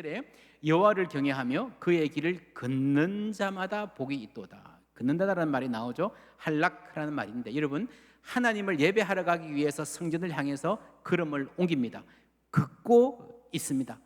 1절에 여호와를 경외하며 그의 길을 걷는 자마다 복이 있도다. 걷는다라는 말이 나오죠. 할락라는 말인데 여러분 하나님을 예배하러 가기 위해서 성전을 향해서 걸음을 옮깁니다. 걷고 있습니다.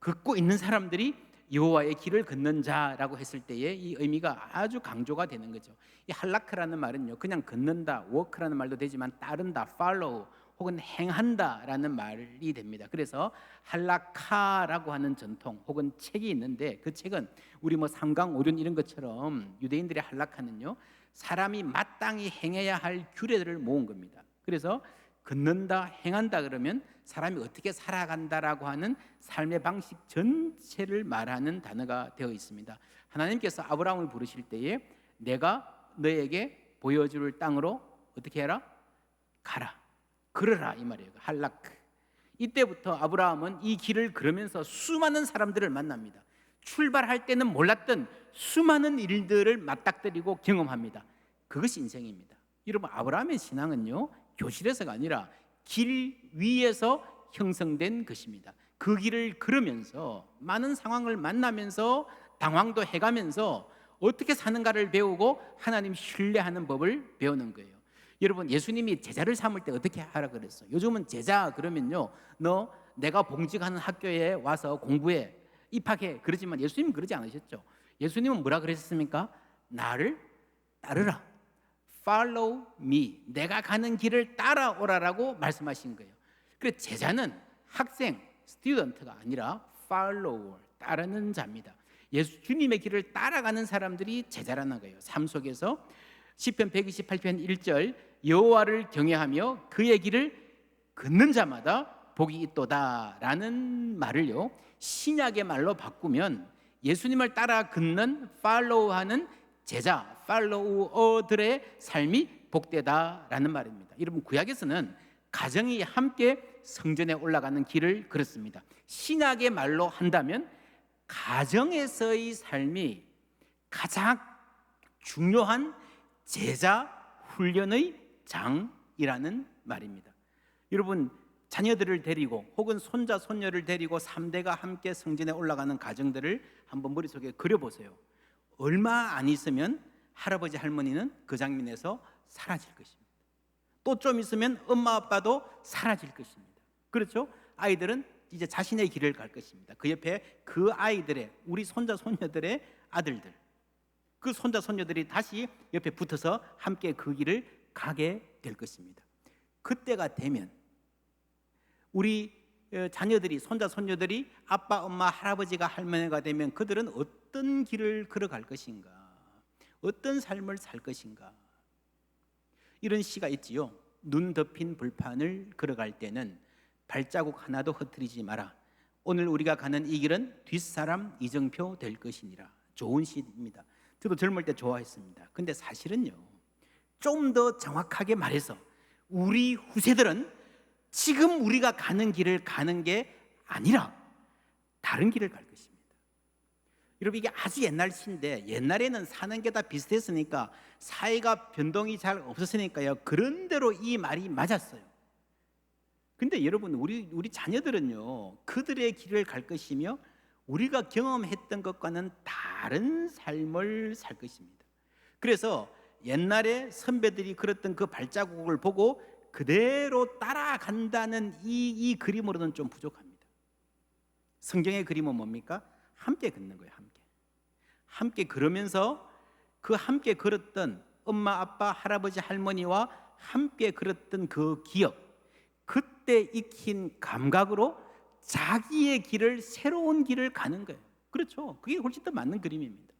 걷고 있는 사람들이 여호와의 길을 걷는 자라고 했을 때에 이 의미가 아주 강조가 되는 거죠. 이 할라크라는 말은요, 그냥 걷는다, 워크라는 말도 되지만 따른다, follow 혹은 행한다라는 말이 됩니다. 그래서 할라카라고 하는 전통 혹은 책이 있는데 그 책은 우리 뭐 삼강 오륜 이런 것처럼 유대인들의 할라카는요, 사람이 마땅히 행해야 할 규례들을 모은 겁니다. 그래서 걷는다, 행한다 그러면 사람이 어떻게 살아간다라고 하는 삶의 방식 전체를 말하는 단어가 되어 있습니다. 하나님께서 아브라함을 부르실 때에 내가 너에게 보여줄 땅으로 어떻게 해라? 가라. 걸어라 이 말이에요. 할라크. 이때부터 아브라함은 이 길을 걸으면서 수많은 사람들을 만납니다. 출발할 때는 몰랐던 수많은 일들을 맞닥뜨리고 경험합니다. 그것이 인생입니다. 여러분 아브라함의 신앙은요 교실에서가 아니라 길 위에서 형성된 것입니다. 그 길을 걸으면서 많은 상황을 만나면서 당황도 해가면서 어떻게 사는가를 배우고 하나님 신뢰하는 법을 배우는 거예요. 여러분 예수님이 제자를 삼을 때 어떻게 하라 그랬어? 요즘은 제자 그러면요, 너 내가 봉직하는 학교에 와서 공부해 입학해 그러지만 예수님은 그러지 않으셨죠. 예수님은 뭐라 그랬습니까? 나를 따르라. Follow me. 내가 가는 길을 따라오라라고 말씀하신 거예요. 그래 제자는 학생, 스튜던트가 아니라 follower, 따르는 자입니다. 예수 주님의 길을 따라가는 사람들이 제자라는 거예요. 삶 속에서 시편 128편 1절 여호와를 경외하며 그의 길을 걷는 자마다 복이 있도다라는 말을요. 신약의 말로 바꾸면 예수님을 따라 걷는 팔로우하는 제자, 팔로우어들의 삶이 복되다라는 말입니다. 여러분 구약에서는 가정이 함께 성전에 올라가는 길을 걸었습니다. 신약의 말로 한다면 가정에서의 삶이 가장 중요한 제자 훈련의 장이라는 말입니다. 여러분 자녀들을 데리고 혹은 손자 손녀를 데리고 3대가 함께 성전에 올라가는 가정들을 한번 머릿속에 그려 보세요. 얼마 안 있으면 할아버지 할머니는 그 장면에서 사라질 것입니다. 또 좀 있으면 엄마 아빠도 사라질 것입니다. 그렇죠? 아이들은 이제 자신의 길을 갈 것입니다. 그 옆에 그 아이들의 우리 손자 손녀들의 아들들 그 손자 손녀들이 다시 옆에 붙어서 함께 그 길을 가게 될 것입니다. 그때가 되면 우리 어, 자녀들이 손자 손녀들이 아빠 엄마 할아버지가 할머니가 되면 그들은 어떤 길을 걸어갈 것인가? 어떤 삶을 살 것인가? 이런 시가 있지요. 눈 덮인 불판을 걸어갈 때는 발자국 하나도 흩뜨리지 마라. 오늘 우리가 가는 이 길은 뒷사람 이정표 될 것이니라. 좋은 시입니다 저도 젊을 때 좋아했습니다 근데 사실은요 좀 더 정확하게 말해서 우리 후세들은 지금 우리가 가는 길을 가는 게 아니라 다른 길을 갈 것입니다. 여러분 이게 아주 옛날 시인데 옛날에는 사는 게 다 비슷했으니까 사회가 변동이 잘 없었으니까요. 그런 대로 이 말이 맞았어요. 근데 여러분 우리 우리 자녀들은요. 그들의 길을 갈 것이며 우리가 경험했던 것과는 다른 삶을 살 것입니다. 그래서 옛날에 선배들이 걸었던 그 발자국을 보고 그대로 따라간다는 이, 이 그림으로는 좀 부족합니다. 성경의 그림은 뭡니까? 함께 걷는 거예요, 함께. 함께 걸으면서 그 함께 걸었던 엄마, 아빠, 할아버지, 할머니와 함께 걸었던 그 기억, 그때 익힌 감각으로 자기의 길을, 새로운 길을 가는 거예요. 그렇죠. 그게 훨씬 더 맞는 그림입니다.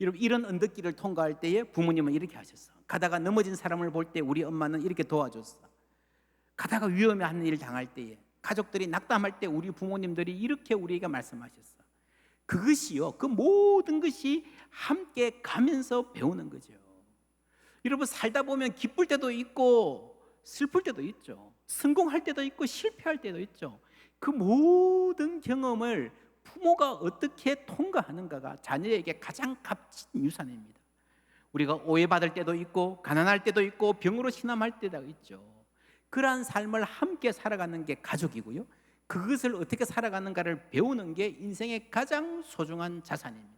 여러분, 이런 언덕길을 통과할 때에 부모님은 이렇게 하셨어. 가다가 넘어진 사람을 볼 때 우리 엄마는 이렇게 도와줬어. 가다가 위험한 일을 당할 때에 가족들이 낙담할 때 우리 부모님들이 이렇게 우리에게 말씀하셨어. 그것이요. 그 모든 것이 함께 가면서 배우는 거죠. 여러분 살다 보면 기쁠 때도 있고 슬플 때도 있죠. 성공할 때도 있고 실패할 때도 있죠. 그 모든 경험을 부모가 어떻게 통과하는가가 자녀에게 가장 값진 유산입니다. 우리가 오해받을 때도 있고 가난할 때도 있고 병으로 신음할 때도 있죠. 그러한 삶을 함께 살아가는 게 가족이고요. 그것을 어떻게 살아가는가를 배우는 게 인생의 가장 소중한 자산입니다.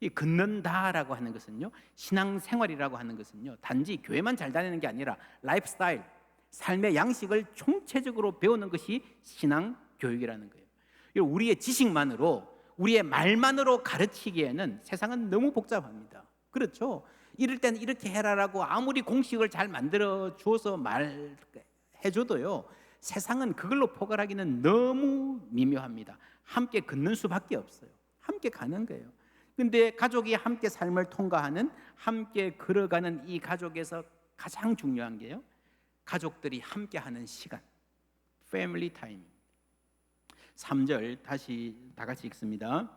이 걷는다라고 하는 것은요, 신앙생활이라고 하는 것은요, 단지 교회만 잘 다니는 게 아니라 라이프스타일, 삶의 양식을 총체적으로 배우는 것이 신앙 교육이라는 거예요. 이 우리의 지식만으로, 우리의 말만으로 가르치기에는 세상은 너무 복잡합니다. 그렇죠? 이럴 때는 이렇게 해라라고 아무리 공식을 잘 만들어 주어서 말해 줘도요, 세상은 그걸로 포괄하기는 너무 미묘합니다. 함께 걷는 수밖에 없어요. 함께 가는 거예요. 근데 가족이 함께 삶을 통과하는 함께 걸어가는 이 가족에서 가장 중요한 게요. 가족들이 함께 하는 시간. 패밀리 타임. 3절 다시 다 같이 읽습니다.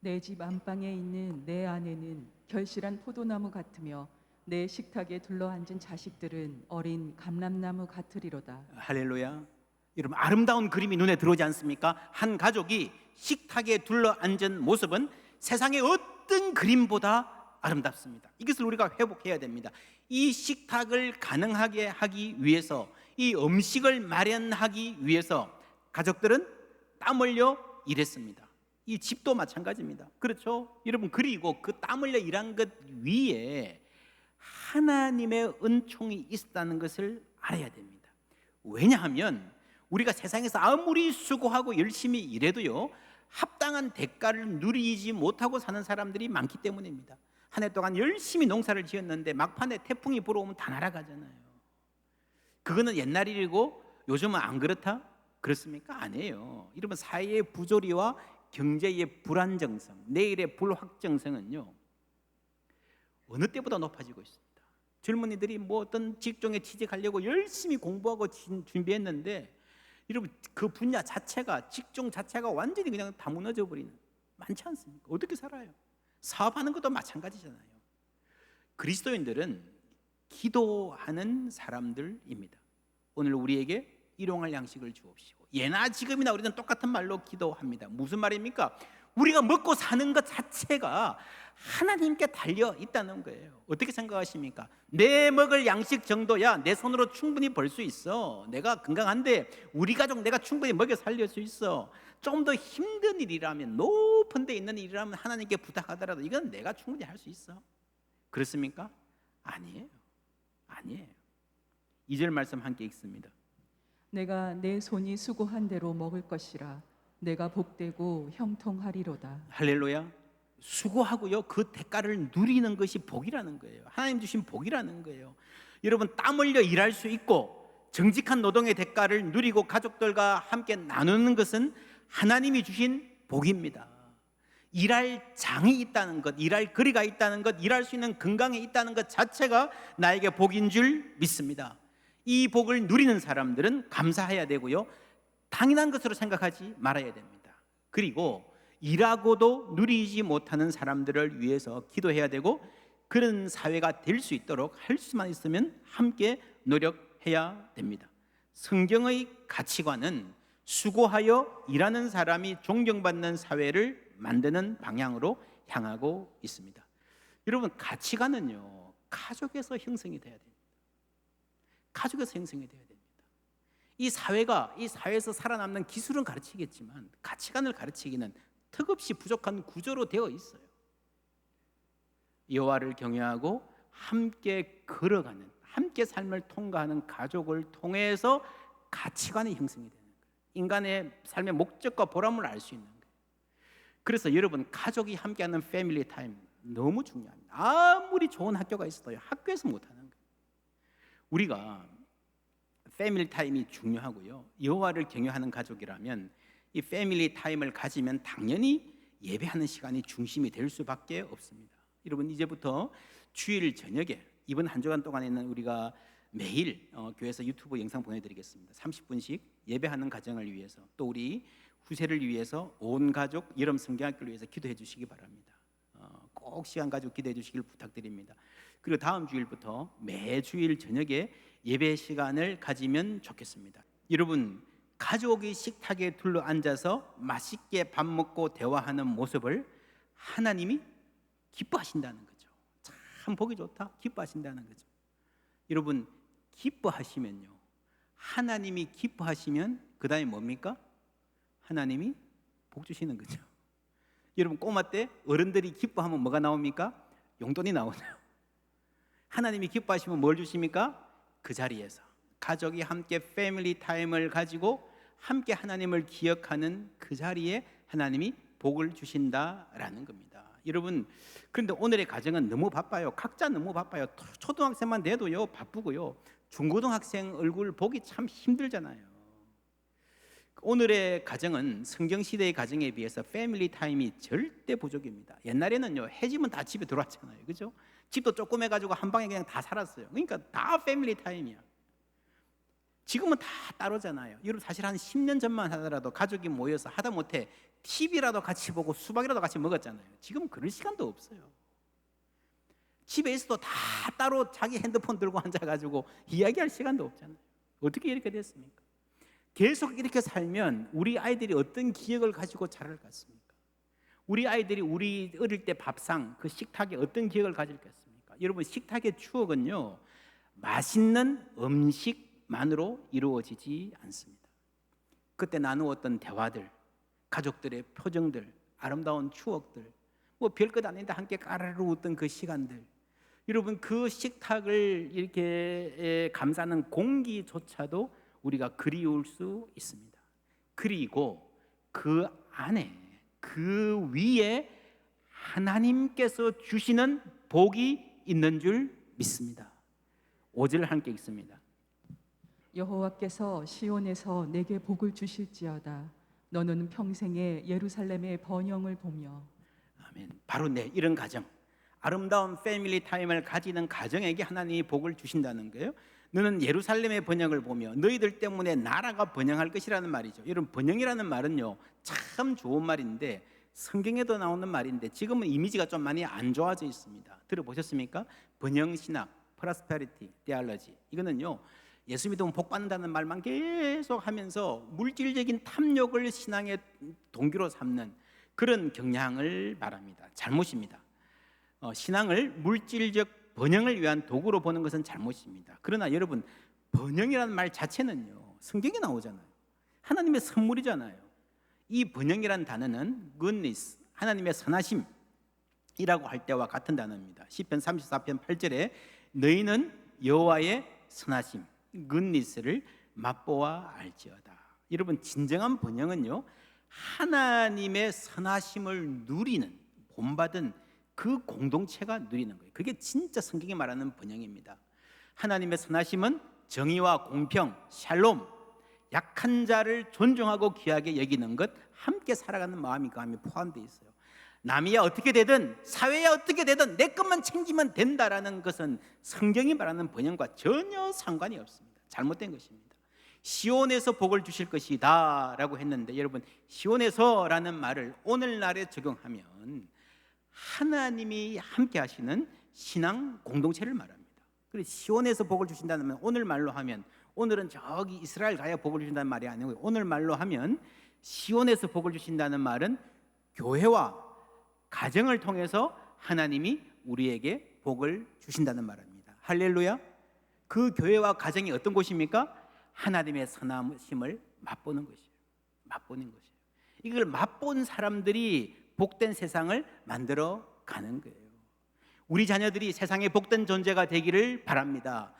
내 집 안방에 있는 내 아내는 결실한 포도나무 같으며 내 식탁에 둘러앉은 자식들은 어린 감람나무 같으리로다. 할렐루야. 여러분 아름다운 그림이 눈에 들어오지 않습니까? 한 가족이 식탁에 둘러 앉은 모습은 세상의 어떤 그림보다 아름답습니다. 이것을 우리가 회복해야 됩니다. 이 식탁을 가능하게 하기 위해서 이 음식을 마련하기 위해서 가족들은 땀 흘려 일했습니다. 이 집도 마찬가지입니다. 그렇죠? 여러분 그리고 그 땀 흘려 일한 것 위에 하나님의 은총이 있다는 것을 알아야 됩니다. 왜냐하면 우리가 세상에서 아무리 수고하고 열심히 일해도요 합당한 대가를 누리지 못하고 사는 사람들이 많기 때문입니다. 한 해 동안 열심히 농사를 지었는데 막판에 태풍이 불어오면 다 날아가잖아요. 그거는 옛날 일이고 요즘은 안 그렇다? 그렇습니까? 아니에요. 여러분 사회의 부조리와 경제의 불안정성, 내일의 불확정성은요 어느 때보다 높아지고 있습니다. 젊은이들이 뭐 어떤 직종에 취직하려고 열심히 공부하고 진- 준비했는데 여러분 그 분야 자체가 직종 자체가 완전히 그냥 다 무너져 버리는 많지 않습니까? 어떻게 살아요? 사업하는 것도 마찬가지잖아요. 그리스도인들은 기도하는 사람들입니다. 오늘 우리에게 일용할 양식을 주옵시고 예나 지금이나 우리는 똑같은 말로 기도합니다. 무슨 말입니까? 우리가 먹고 사는 것 자체가 하나님께 달려 있다는 거예요. 어떻게 생각하십니까? 내 먹을 양식 정도야 내 손으로 충분히 벌 수 있어. 내가 건강한데 우리 가족 내가 충분히 먹여 살릴 수 있어. 좀더 힘든 일이라면 높은 데 있는 일이라면 하나님께 부탁하더라도 이건 내가 충분히 할 수 있어. 그렇습니까? 아니에요. 아니에요. 2절 말씀 함께 읽습니다. 내가 내 손이 수고한 대로 먹을 것이라 내가 복되고 형통하리로다. 할렐루야. 수고하고요. 그 대가를 누리는 것이 복이라는 거예요. 하나님 주신 복이라는 거예요. 여러분 땀 흘려 일할 수 있고 정직한 노동의 대가를 누리고 가족들과 함께 나누는 것은 하나님이 주신 복입니다. 일할 장이 있다는 것, 일할 거리가 있다는 것, 일할 수 있는 건강이 있다는 것 자체가 나에게 복인 줄 믿습니다. 이 복을 누리는 사람들은 감사해야 되고요. 당연한 것으로 생각하지 말아야 됩니다. 그리고 일하고도 누리지 못하는 사람들을 위해서 기도해야 되고 그런 사회가 될 수 있도록 할 수만 있으면 함께 노력해야 됩니다. 성경의 가치관은 수고하여 일하는 사람이 존경받는 사회를 만드는 방향으로 향하고 있습니다. 여러분 가치관은요 가족에서 형성이 돼야 됩니다. 가족에서 형성이 돼야 됩니다. 이 사회가 이 사회에서 살아남는 기술은 가르치겠지만 가치관을 가르치기는 턱없이 부족한 구조로 되어 있어요. 여호와를 경외하고 함께 걸어가는 함께 삶을 통과하는 가족을 통해서 가치관이 형성이 되는 거예요. 인간의 삶의 목적과 보람을 알 수 있는 거예요. 그래서 여러분 가족이 함께하는 패밀리 타임 너무 중요합니다. 아무리 좋은 학교가 있어도 학교에서 못하는. 우리가 패밀리 타임이 중요하고요. 여호와를 경외하는 가족이라면 이 패밀리 타임을 가지면 당연히 예배하는 시간이 중심이 될 수밖에 없습니다. 여러분 이제부터 주일 저녁에 이번 한 주간 동안에는 우리가 매일 어, 교회에서 유튜브 영상 보내드리겠습니다. 30분씩 예배하는 가정을 위해서 또 우리 후세를 위해서 온 가족 여름 성경학교를 위해서 기도해 주시기 바랍니다. 어, 꼭 시간 가지고 기도해 주시길 부탁드립니다. 그리고 다음 주일부터 매주일 저녁에 예배 시간을 가지면 좋겠습니다. 여러분 가족이 식탁에 둘러 앉아서 맛있게 밥 먹고 대화하는 모습을 하나님이 기뻐하신다는 거죠. 참 보기 좋다. 기뻐하신다는 거죠. 여러분 기뻐하시면요. 하나님이 기뻐하시면 그다음에 뭡니까? 하나님이 복 주시는 거죠. 여러분 꼬마 때 어른들이 기뻐하면 뭐가 나옵니까? 용돈이 나오죠. 하나님이 기뻐하시면 뭘 주십니까? 그 자리에서 가족이 함께 패밀리 타임을 가지고 함께 하나님을 기억하는 그 자리에 하나님이 복을 주신다라는 겁니다. 여러분 그런데 오늘의 가정은 너무 바빠요. 각자 너무 바빠요. 초등학생만 돼도요 바쁘고요. 중고등학생 얼굴 보기 참 힘들잖아요. 오늘의 가정은 성경 시대의 가정에 비해서 패밀리 타임이 절대 부족입니다. 옛날에는요 해지면 다 집에 들어왔잖아요, 그죠? 집도 조그매가지고 한 방에 그냥 다 살았어요. 그러니까 다 패밀리 타임이야. 지금은 다 따로잖아요. 여러분 사실 한 10년 전만 하더라도 가족이 모여서 하다 못해 TV라도 같이 보고 수박이라도 같이 먹었잖아요. 지금 그럴 시간도 없어요. 집에 있어도 다 따로 자기 핸드폰 들고 앉아가지고 이야기할 시간도 없잖아요. 어떻게 이렇게 됐습니까? 계속 이렇게 살면 우리 아이들이 어떤 기억을 가지고 자랄 것 같습니까? 우리 아이들이 우리 어릴 때 밥상 그 식탁에 어떤 기억을 가질 것 같습니까? 여러분 식탁의 추억은요 맛있는 음식만으로 이루어지지 않습니다. 그때 나누었던 대화들, 가족들의 표정들, 아름다운 추억들, 뭐 별것 아닌데 함께 까르르 웃던 그 시간들, 여러분 그 식탁을 이렇게 감싸는 공기조차도 우리가 그리울 수 있습니다. 그리고 그 안에 그 위에 하나님께서 주시는 복이 있는 줄 믿습니다. 5절 함께 읽습니다. 여호와께서 시온에서 내게 복을 주실지어다. 너는 평생에 예루살렘의 번영을 보며 아멘. 바로 내 이런 가정, 아름다운 패밀리 타임을 가지는 가정에게 하나님이 복을 주신다는 거예요. 너는 예루살렘의 번영을 보며 너희들 때문에 나라가 번영할 것이라는 말이죠. 여러분 번영이라는 말은요 참 좋은 말인데 성경에도 나오는 말인데 지금은 이미지가 좀 많이 안 좋아져 있습니다. 들어보셨습니까? 번영 신학, 프라스페리티, 디알러지 이거는요 예수 믿으면 복 받는다는 말만 계속 하면서 물질적인 탐욕을 신앙의 동기로 삼는 그런 경향을 말합니다. 잘못입니다. 어, 신앙을 물질적 번영을 위한 도구로 보는 것은 잘못입니다. 그러나 여러분 번영이라는 말 자체는요 성경에 나오잖아요. 하나님의 선물이잖아요. 이 번영이라는 단어는 goodness 하나님의 선하심이라고 할 때와 같은 단어입니다. 시편 34편 8절에 너희는 여호와의 선하심 goodness를 맛보아 알지어다. 여러분 진정한 번영은요 하나님의 선하심을 누리는 본받은 그 공동체가 누리는 거예요. 그게 진짜 성경이 말하는 번영입니다. 하나님의 선하심은 정의와 공평, 샬롬, 약한 자를 존중하고 귀하게 여기는 것, 함께 살아가는 마음이 그 안에 포함되어 있어요. 남이야 어떻게 되든 사회야 어떻게 되든 내 것만 챙기면 된다라는 것은 성경이 말하는 번영과 전혀 상관이 없습니다. 잘못된 것입니다. 시온에서 복을 주실 것이다라고 했는데 여러분 시온에서라는 말을 오늘날에 적용하면 하나님이 함께 하시는 신앙 공동체를 말합니다. 그래서 시온에서 복을 주신다는 오늘 말로 하면 오늘은 저기 이스라엘 가야 복을 주신다는 말이 아니고 오늘 말로 하면 시온에서 복을 주신다는 말은 교회와 가정을 통해서 하나님이 우리에게 복을 주신다는 말입니다. 할렐루야. 그 교회와 가정이 어떤 곳입니까? 하나님의 선함심을 맛보는 것이에요. 맛보는 것이에요. 이걸 맛본 사람들이 복된 세상을 만들어 가는 거예요. 우리 자녀들이 세상에 복된 존재가 되기를 바랍니다.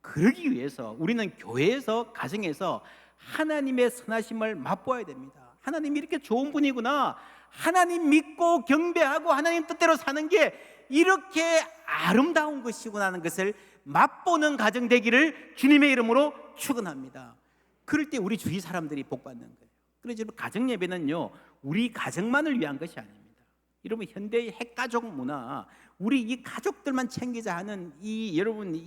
그러기 위해서 우리는 교회에서 가정에서 하나님의 선하심을 맛보아야 됩니다. 하나님이 이렇게 좋은 분이구나. 하나님 믿고 경배하고 하나님 뜻대로 사는 게 이렇게 아름다운 것이구나 하는 것을 맛보는 가정 되기를 주님의 이름으로 축원합니다. 그럴 때 우리 주위 사람들이 복 받는 거예요. 그래서 가정 예배는요. 우리 가정만을 위한 것이 아닙니다. 여러분 현대의 핵가족 문화, 우리 이 가족들만 챙기자 하는 이 여러분 이,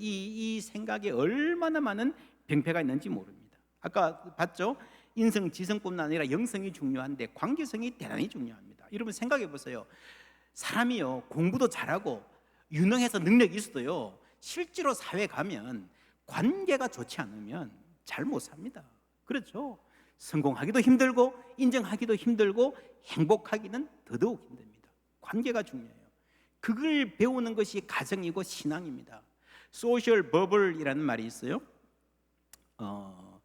이 생각에 얼마나 많은 병폐가 있는지 모릅니다. 아까 봤죠? 인성 지성뿐만 아니라 영성이 중요한데 관계성이 대단히 중요합니다. 여러분 생각해 보세요. 사람이요 공부도 잘하고 유능해서 능력이 있어도요 실제로 사회 가면 관계가 좋지 않으면 잘 못 삽니다. 그렇죠? 성공하기도 힘들고 인정하기도 힘들고 행복하기는 더더욱 힘듭니다. 관계가 중요해요. 그걸 배우는 것이 가정이고 신앙입니다. 소셜 버블이라는 말이 있어요. 어,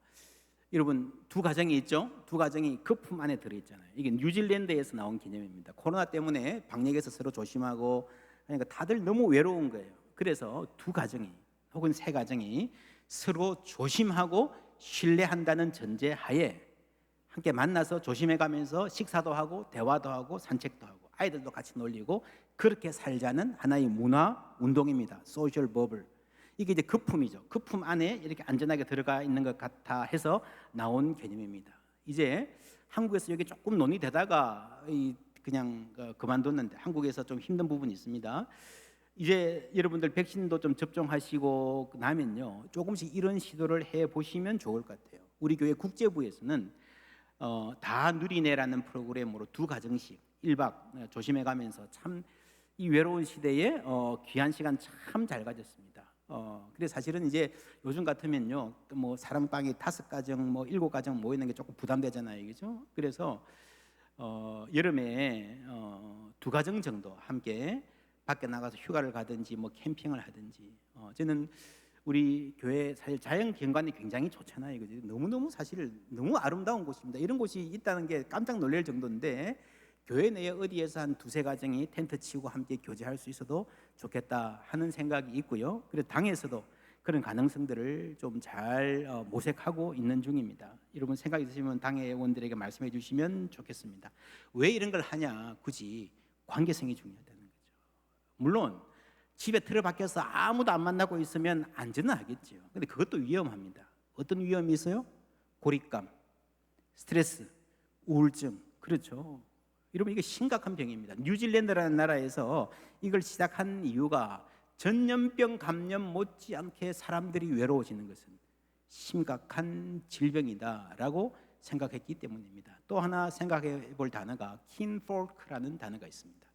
여러분 두 가정이 있죠. 두 가정이 그 품 안에 들어 있잖아요. 이게 뉴질랜드에서 나온 개념입니다. 코로나 때문에 방역에서 서로 조심하고 그러니까 다들 너무 외로운 거예요. 그래서 두 가정이 혹은 세 가정이 서로 조심하고 신뢰한다는 전제 하에 함께 만나서 조심해 가면서 식사도 하고 대화도 하고 산책도 하고 아이들도 같이 놀리고 그렇게 살자는 하나의 문화 운동입니다. 소셜 버블. 이게 이제 거품이죠. 거품 안에 이렇게 안전하게 들어가 있는 것 같아 해서 나온 개념입니다. 이제 한국에서 여기 조금 논의되다가 이 그냥 어, 그만뒀는데 한국에서 좀 힘든 부분이 있습니다. 이제 여러분들 백신도 좀 접종하시고 나면요 조금씩 이런 시도를 해 보시면 좋을 것 같아요. 우리 교회 국제부에서는 어, 다 누리네라는 프로그램으로 두 가정씩 1박 조심해 가면서 참 이 외로운 시대에 어, 귀한 시간 참 잘 가졌습니다. 어, 그래 사실은 이제 요즘 같으면요 뭐 사람 방에 다섯 가정 뭐 일곱 가정 모이는 게 조금 부담되잖아요, 그죠? 그래서 어, 여름에 어, 두 가정 정도 함께 밖에 나가서 휴가를 가든지 뭐 캠핑을 하든지 어, 저는 우리 교회 사실 자연 경관이 굉장히 좋잖아요. 그죠? 너무너무 사실 너무 아름다운 곳입니다. 이런 곳이 있다는 게 깜짝 놀랄 정도인데 교회 내에 어디에서 한 두세 가정이 텐트 치고 함께 교제할 수 있어도 좋겠다 하는 생각이 있고요. 그래서 당에서도 그런 가능성들을 좀 잘 모색하고 있는 중입니다. 여러분 생각 있으시면 당의 의원들에게 말씀해 주시면 좋겠습니다. 왜 이런 걸 하냐? 굳이 관계성이 중요하다는 거죠. 물론 집에 틀어박혀서 아무도 안 만나고 있으면 안전은 하겠죠. 근데 그것도 위험합니다. 어떤 위험이 있어요? 고립감, 스트레스, 우울증. 그렇죠. 여러분 이게 심각한 병입니다. 뉴질랜드라는 나라에서 이걸 시작한 이유가 전염병 감염 못지않게 사람들이 외로워지는 것은 심각한 질병이다라고 생각했기 때문입니다. 또 하나 생각해 볼 단어가 킨포크라는 단어가 있습니다.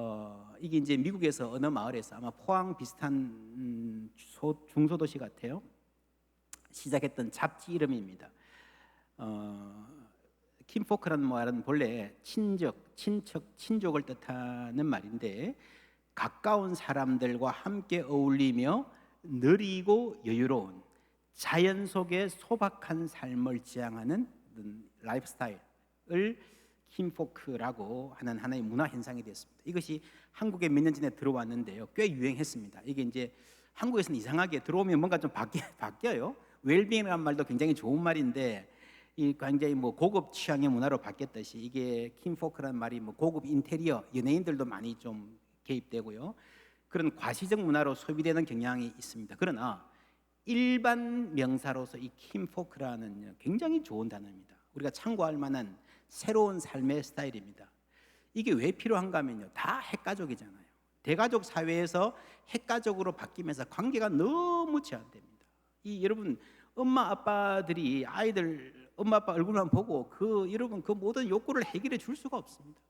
어, 이게 이제 미국에서 어느 마을에서 아마 포항 비슷한 음, 소, 중소도시 같아요. 시작했던 잡지 이름입니다. 어, 킨포크라는 말은 본래 친적, 친척, 친족을 뜻하는 말인데 가까운 사람들과 함께 어울리며 느리고 여유로운 자연 속의 소박한 삶을 지향하는 라이프 스타일을 킴포크라고 하는 하나의 문화 현상이 됐습니다. 이것이 한국에 몇 년 전에 들어왔는데요. 꽤 유행했습니다. 이게 이제 한국에서는 이상하게 들어오면 뭔가 좀 바뀌, 바뀌어요. 웰빙이라는 말도 굉장히 좋은 말인데 이 굉장히 뭐 고급 취향의 문화로 바뀌었듯이 이게 킴포크라는 말이 뭐 고급 인테리어 연예인들도 많이 좀 개입되고요. 그런 과시적 문화로 소비되는 경향이 있습니다. 그러나 일반 명사로서 이 킴포크라는 굉장히 좋은 단어입니다. 우리가 참고할 만한 새로운 삶의 스타일입니다. 이게 왜 필요한가 하면요. 다 핵가족이잖아요. 대가족 사회에서 핵가족으로 바뀌면서 관계가 너무 제한됩니다. 이 여러분 엄마 아빠들이 아이들 엄마 아빠 얼굴만 보고 그 여러분 그 모든 욕구를 해결해 줄 수가 없습니다.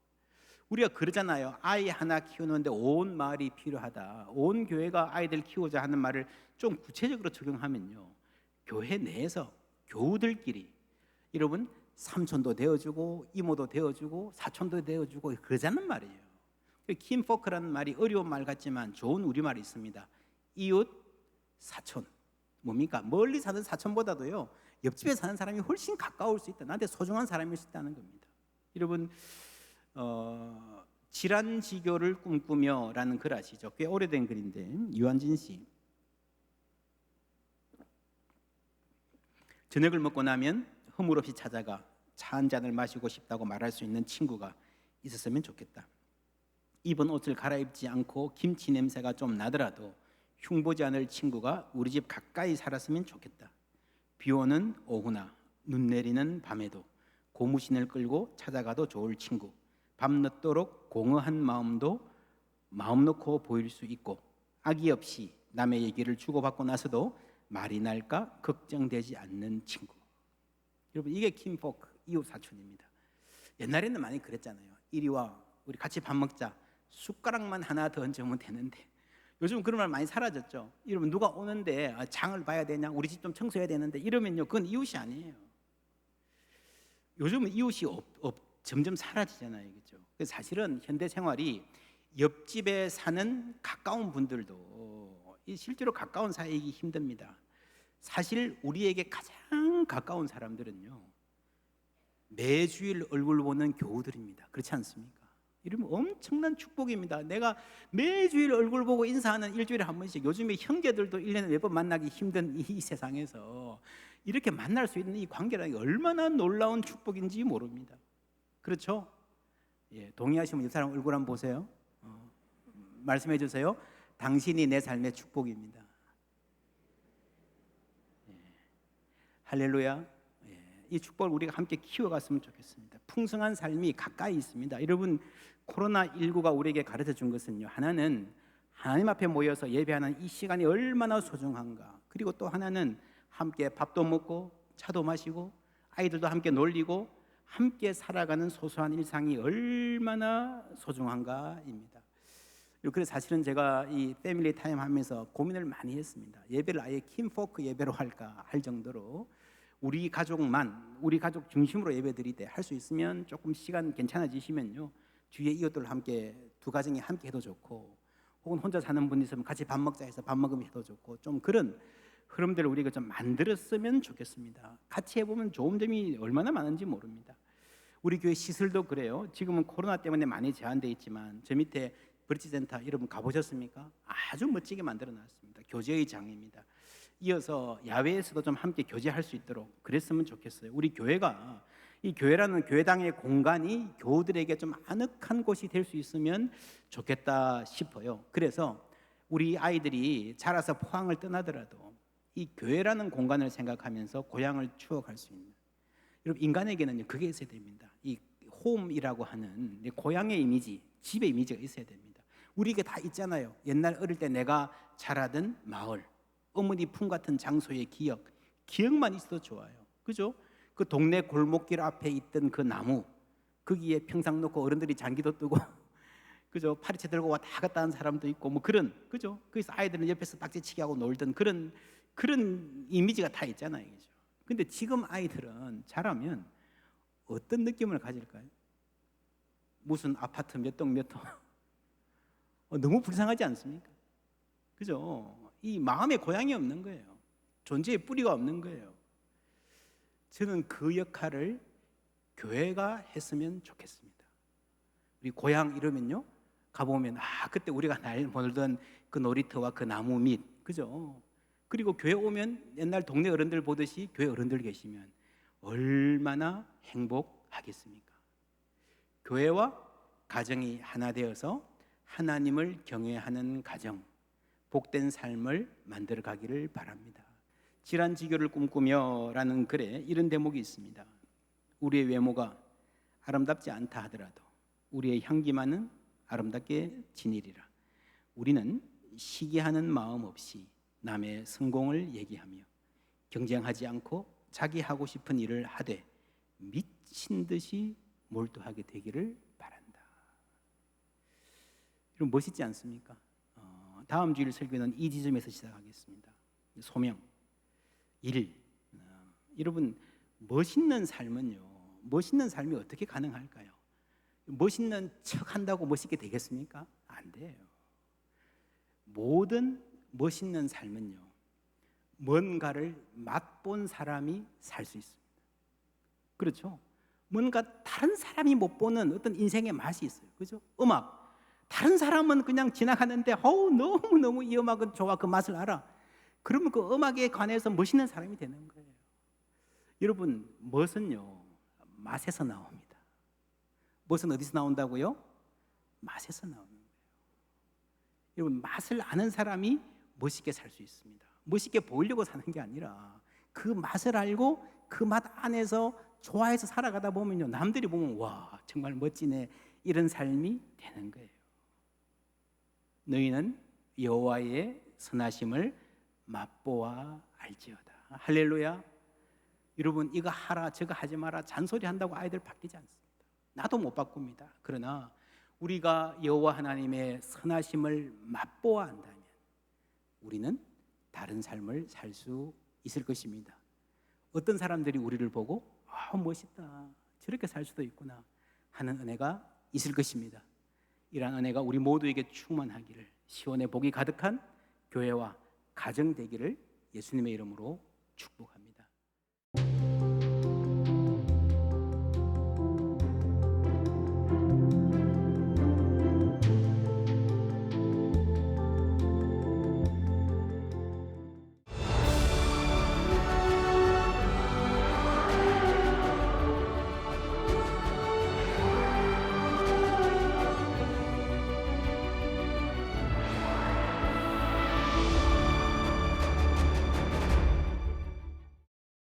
우리가 그러잖아요. 아이 하나 키우는데 온 마을이 필요하다. 온 교회가 아이들 키우자 하는 말을 좀 구체적으로 적용하면요. 교회 내에서 교우들끼리 여러분 삼촌도 되어주고 이모도 되어주고 사촌도 되어주고 그러자는 말이에요. 킴포크라는 말이 어려운 말 같지만 좋은 우리말이 있습니다. 이웃 사촌 뭡니까? 멀리 사는 사촌보다도요 옆집에 사는 사람이 훨씬 가까울 수 있다. 나한테 소중한 사람일 수 있다는 겁니다. 여러분 어, 질환지교를 꿈꾸며라는 글 아시죠? 꽤 오래된 글인데 유한진 씨 저녁을 먹고 나면 허물 없이 찾아가 차 한 잔을 마시고 싶다고 말할 수 있는 친구가 있었으면 좋겠다. 입은 옷을 갈아입지 않고 김치 냄새가 좀 나더라도 흉보지 않을 친구가 우리 집 가까이 살았으면 좋겠다. 비 오는 오후나 눈 내리는 밤에도 고무신을 끌고 찾아가도 좋을 친구. 밤늦도록 공허한 마음도 마음 놓고 보일 수 있고 악의 없이 남의 얘기를 주고받고 나서도 말이 날까 걱정되지 않는 친구. 여러분 이게 킴포크 이웃 사촌입니다. 옛날에는 많이 그랬잖아요. 이리 와 우리 같이 밥 먹자. 숟가락만 하나 더 얹으면 되는데 요즘 그런 말 많이 사라졌죠. 여러분 누가 오는데 아, 장을 봐야 되냐? 우리 집 좀 청소해야 되는데 이러면요 그건 이웃이 아니에요. 요즘은 이웃이 없, 없, 점점 사라지잖아요, 그렇죠? 그래서 사실은 현대 생활이 옆집에 사는 가까운 분들도 이 실제로 가까운 사이이기 힘듭니다. 사실 우리에게 가장 가까운 사람들은요. 매주일 얼굴 보는 교우들입니다. 그렇지 않습니까? 이러면 엄청난 축복입니다. 내가 매주일 얼굴 보고 인사하는 일주일에 한 번씩 요즘에 형제들도 1년에 몇 번 만나기 힘든 이, 이 세상에서 이렇게 만날 수 있는 이 관계라는 게 얼마나 놀라운 축복인지 모릅니다. 그렇죠? 예, 동의하시면 이 사람 얼굴 한번 보세요. 어, 말씀해 주세요. 당신이 내 삶의 축복입니다. 예, 할렐루야. 예, 이 축복을 우리가 함께 키워갔으면 좋겠습니다. 풍성한 삶이 가까이 있습니다. 여러분 코로나 19가 우리에게 가르쳐 준 것은요. 하나는 하나님 앞에 모여서 예배하는 이 시간이 얼마나 소중한가. 그리고 또 하나는 함께 밥도 먹고 차도 마시고 아이들도 함께 놀리고 함께 살아가는 소소한 일상이 얼마나 소중한가입니다. 그래서 사실은 제가 이 패밀리 타임 하면서 고민을 많이 했습니다. 예배를 아예 킴포크 예배로 할까 할 정도로 우리 가족만 우리 가족 중심으로 예배 드릴 때할수 있으면 조금 시간 괜찮아지시면요 뒤에 이웃들 함께 두 가정이 함께 해도 좋고 혹은 혼자 사는 분 있으면 같이 밥 먹자 해서 밥 먹으면 해도 좋고 좀 그런 흐름들을 우리가 좀 만들었으면 좋겠습니다. 같이 해보면 좋은 점이 얼마나 많은지 모릅니다. 우리 교회 시설도 그래요. 지금은 코로나 때문에 많이 제한돼 있지만 저 밑에 브릿지센터 여러분 가보셨습니까? 아주 멋지게 만들어놨습니다. 교제의 장입니다. 이어서 야외에서도 좀 함께 교제할 수 있도록 그랬으면 좋겠어요. 우리 교회가 이 교회라는 교회당의 공간이 교우들에게 좀 아늑한 곳이 될 수 있으면 좋겠다 싶어요. 그래서 우리 아이들이 자라서 포항을 떠나더라도 이 교회라는 공간을 생각하면서 고향을 추억할 수 있는 여러분 인간에게는 그게 있어야 됩니다. 이 홈이라고 하는 이 고향의 이미지, 집의 이미지가 있어야 됩니다. 우리에게 다 있잖아요. 옛날 어릴 때 내가 자라던 마을, 어머니 품 같은 장소의 기억, 기억만 있어도 좋아요. 그죠? 그 동네 골목길 앞에 있던 그 나무, 거기에 평상 놓고 어른들이 장기도 뜨고, 그죠? 파리채 들고 왔다 갔다 하는 사람도 있고, 뭐 그런, 그죠? 거기서 아이들은 옆에서 딱지치기 하고 놀던 그런 그런 이미지가 다 있잖아요, 그죠? 근데 지금 아이들은 자라면 어떤 느낌을 가질까요? 무슨 아파트 몇 동몇 호? 어, 너무 불쌍하지 않습니까? 그죠? 이 마음에 고향이 없는 거예요. 존재의 뿌리가 없는 거예요. 저는 그 역할을 교회가 했으면 좋겠습니다. 우리 고향 이러면요. 가보면 아 그때 우리가 날 몰던 그 놀이터와 그 나무 밑 그죠? 그리고 교회 오면 옛날 동네 어른들 보듯이 교회 어른들 계시면 얼마나 행복하겠습니까? 교회와 가정이 하나 되어서 하나님을 경외하는 가정, 복된 삶을 만들어 가기를 바랍니다. 질환 지교를 꿈꾸며라는 글에 이런 대목이 있습니다. 우리의 외모가 아름답지 않다 하더라도 우리의 향기만은 아름답게 지니리라. 우리는 시기하는 마음 없이 남의 성공을 얘기하며 경쟁하지 않고 자기 하고 싶은 일을 하되 미친 듯이 몰두하게 되기를 바란다. 이런 멋있지 않습니까? 어, 다음 주일 설교는 이 지점에서 시작하겠습니다. 소명, 일. 어, 여러분 멋있는 삶은요. 멋있는 삶이 어떻게 가능할까요? 멋있는 척 한다고 멋있게 되겠습니까? 안 돼요. 모든 멋있는 삶은요. 뭔가를 맛본 사람이 살 수 있습니다. 그렇죠? 뭔가 다른 사람이 못 보는 어떤 인생의 맛이 있어요. 그죠? 음악. 다른 사람은 그냥 지나가는데 어우 너무너무 이 음악은 좋아 그 맛을 알아. 그러면 그 음악에 관해서 멋있는 사람이 되는 거예요. 여러분, 멋은요. 맛에서 나옵니다. 멋은 어디서 나온다고요? 맛에서 나오는 거예요. 여러분, 맛을 아는 사람이 멋있게 살 수 있습니다. 멋있게 보이려고 사는 게 아니라 그 맛을 알고 그 맛 안에서 좋아해서 살아가다 보면요. 남들이 보면 와, 정말 멋지네. 이런 삶이 되는 거예요. 너희는 여호와의 선하심을 맛보아 알지어다. 할렐루야. 여러분 이거 하라 저거 하지 마라 잔소리 한다고 아이들 바뀌지 않습니다. 나도 못 바꿉니다. 그러나 우리가 여호와 하나님의 선하심을 맛보아 안다면 우리는 다른 삶을 살 수 있을 것입니다. 어떤 사람들이 우리를 보고 아 멋있다 저렇게 살 수도 있구나 하는 은혜가 있을 것입니다. 이러한 은혜가 우리 모두에게 충만하기를 시원의 복이 가득한 교회와 가정 되기를 예수님의 이름으로 축복합니다.